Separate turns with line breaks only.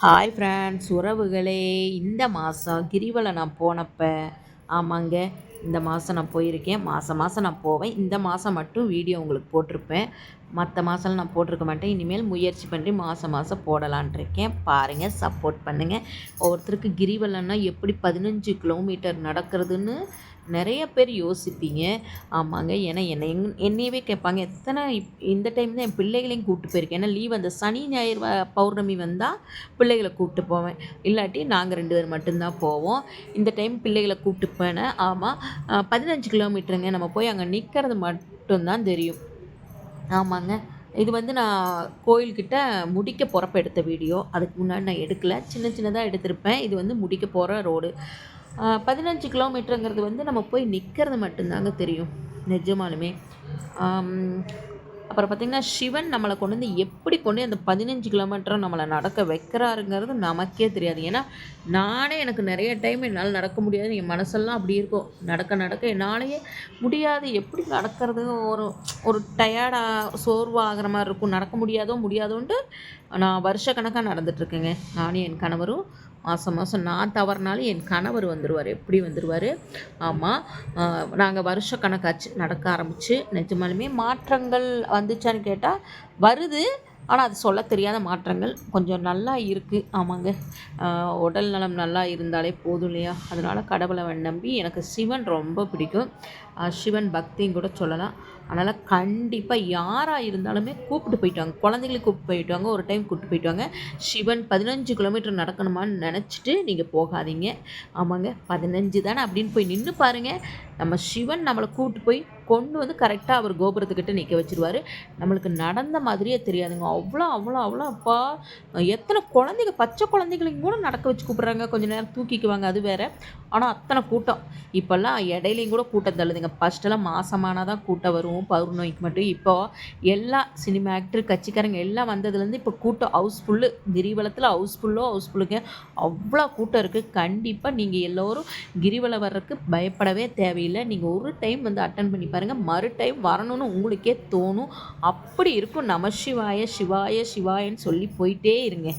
Hi friends உறவுகளே இந்த மாதம் கிரிவலம் நான் போனப்போ ஆமாங்க இந்த மாதம் நான் போயிருக்கேன். மாதம் மாதம் நான் போவேன். இந்த மாதம் மட்டும் வீடியோ உங்களுக்கு போட்டிருப்பேன். மற்ற மாதம்லாம் நான் போட்டிருக்க மாட்டேன். இனிமேல் முயற்சி பண்ணி மாதம் மாதம் போடலான் இருக்கேன் பாருங்கள் சப்போர்ட் பண்ணுங்கள் ஒவ்வொருத்தருக்கு கிரிவலம்னா எப்படி பதினஞ்சு கிலோமீட்டர் நடக்கிறதுன்னு நிறைய பேர் யோசிப்பீங்க. ஆமாங்க. ஏன்னா என்னை எங் என்னையவே கேட்பாங்க. எத்தனை இந்த டைம் தான் என் பிள்ளைகளையும் கூப்பிட்டு போயிருக்கேன். ஏன்னா லீவ் அந்த சனி ஞாயிறு பௌர்ணமி வந்தால் பிள்ளைகளை கூப்பிட்டு போவேன். இல்லாட்டி நாங்கள் ரெண்டு பேர் மட்டும்தான் போவோம். இந்த டைம் பிள்ளைகளை கூப்பிட்டு போனேன். ஆமாம் பதினஞ்சு கிலோமீட்டருங்க. நம்ம போய் அங்கே நிற்கிறது மட்டும்தான் தெரியும். ஆமாங்க. இது வந்து நான் கோயில்கிட்ட முடிக்க போகிறப்ப எடுத்த வீடியோ. அதுக்கு முன்னாடி நான் எடுக்கலை. சின்ன சின்னதாக எடுத்திருப்பேன். இது வந்து முடிக்க போகிற ரோடு. பதினஞ்சு கிலோமீட்டருங்கிறது வந்து நம்ம போய் நிற்கிறது மட்டும்தாங்க தெரியும். நிஜமாலுமே. அப்புறம் பார்த்திங்கன்னா சிவன் நம்மளை கொண்டு வந்து எப்படி கொண்டு அந்த பதினஞ்சு கிலோமீட்டரும் நம்மளை நடக்க வைக்கிறாருங்கிறது நமக்கே தெரியாது. ஏன்னா நானே எனக்கு நிறைய டைம் என்னால் நடக்க முடியாது. என் மனசெல்லாம் அப்படி இருக்கும். நடக்க நடக்க என்னாலேயே முடியாது. எப்படி நடக்கிறது? ஒரு ஒரு டயர்டாக சோர்வாகிற மாதிரி இருக்கும். நடக்க முடியாதோ முடியாதோன்ட்டு நான் வருஷ கணக்காக நடந்துட்டுருக்கேங்க நானும் என் கணவரும் மாதம் மாதம் நான் தவறினாலும் என் கணவர் வந்துடுவார் எப்படி வந்துடுவார் ஆமாம் நாங்கள் வருஷ கணக்காச்சு நடக்க ஆரம்பித்து நிஜமாலுமே மாற்றங்கள் வந்துச்சான்னு கேட்டால் வருது. ஆனால் அது சொல்ல தெரியாத மாற்றங்கள் கொஞ்சம் நல்லா இருக்குது ஆமாங்க. உடல் நலம் நல்லா இருந்தாலே போதும் இல்லையா? அதனால் கடவுளை நம்பி எனக்கு சிவன் ரொம்ப பிடிக்கும். சிவன் பக்தியும் கூட சொல்லலாம். அதனால் கண்டிப்பாக யாராக இருந்தாலுமே கூப்பிட்டு போயிட்டாங்க. குழந்தைங்களுக்கு கூப்பிட்டு போயிட்டாங்க. ஒரு டைம் கூப்பிட்டு போயிட்டாங்க. சிவன் பதினஞ்சு கிலோமீட்டர் நடக்கணுமான்னு நினச்சிட்டு நீங்கள் போகாதீங்க. ஆமாங்க பதினஞ்சு தானே அப்படின்னு போய் நின்று பாருங்கள் நம்ம சிவன் நம்மளை கூப்பிட்டு போய் கொண்டு வந்து கரெக்டாக அவர் கோபுரத்துக்கிட்ட நிற்க வச்சுருவார். நம்மளுக்கு நடந்த மாதிரியே தெரியாதுங்க. அவ்வளோ அவ்வளோ அவ்வளோ அப்பா. எத்தனை குழந்தைங்க பச்சை குழந்தைகளையும் கூட நடக்க வச்சு கூப்பிட்றாங்க. கொஞ்சம் நேரம் தூக்கிக்குவாங்க அது வேறு. ஆனால் அத்தனை கூட்டம். இப்போல்லாம் இடையிலையும் கூட கூட்டம் தள்ளுதுங்க. ஃபஸ்ட்டெல்லாம் மாதமானால் தான் கூட்டம் வரும். பௌர்ணமிக்கு மட்டும் இப்போ எல்லா சினிமா ஆக்டர் கட்சிக்காரங்க எல்லாம் வந்ததுலேருந்து இப்போ கூட்டம் ஹவுஸ்ஃபுல்லு கிரிவலத்தில் ஹவுஸ்ஃபுல்லோ ஹவுஸ்ஃபுல்லுங்க அவ்வளோ கூட்டம் இருக்குது கண்டிப்பாக நீங்கள் எல்லோரும் கிரிவலம் வர்றதுக்கு பயப்படவே தேவையில்லை. நீங்கள் ஒரு டைம் வந்து அட்டன் பண்ணி பாருங்கள் மறு டைம் வரணும்னு உங்களுக்கே தோணும். அப்படி இருக்கும். நம சிவாய சிவாய சிவாயன்னு சொல்லி போயிட்டே இருங்க.